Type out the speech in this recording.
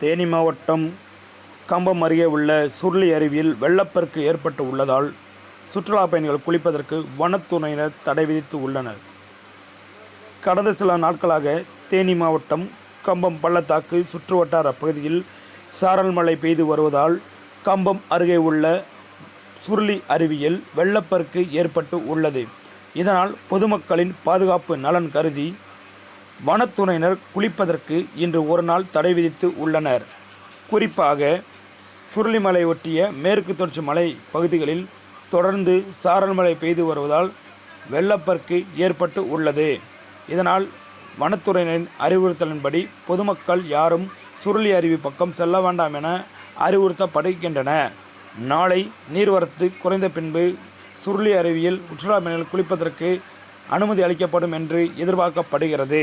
தேனி மாவட்டம் கம்பம் அருகே உள்ள சுருளி அருவியில் வெள்ளப்பெருக்கு ஏற்பட்டு உள்ளதால் சுற்றுலா பயணிகள் குளிப்பதற்கு வனத்துறையினர் தடை விதித்து உள்ளனர். கடந்த சில நாட்களாக தேனி மாவட்டம் கம்பம் பள்ளத்தாக்கு சுற்றுவட்டார பகுதியில் சாரல் மழை பெய்து வருவதால் கம்பம் அருகே உள்ள சுருளி அருவியில் வெள்ளப்பெருக்கு ஏற்பட்டு உள்ளது. இதனால் பொதுமக்களின் பாதுகாப்பு நலன் கருதி வனத்துறையினர் குளிப்பதற்கு இன்று ஒரு நாள் தடை விதித்து உள்ளனர். குறிப்பாக சுருளிமலை ஒட்டிய மேற்கு தொடர்ச்சி மலை பகுதிகளில் தொடர்ந்து சாரல் மழை பெய்து வருவதால் வெள்ளப்பெருக்கு ஏற்பட்டு உள்ளது. இதனால் வனத்துறையினரின் அறிவுறுத்தலின்படி பொதுமக்கள் யாரும் சுருளி அருவி பக்கம் செல்ல வேண்டாம் என அறிவுறுத்தப்படுகின்றன. நாளை நீர்வரத்து குறைந்த பின்பு சுருளி அருவியில் சுற்றுலா பயணிகள் குளிப்பதற்கு அனுமதி அளிக்கப்படும் என்று எதிர்பார்க்கப்படுகிறது.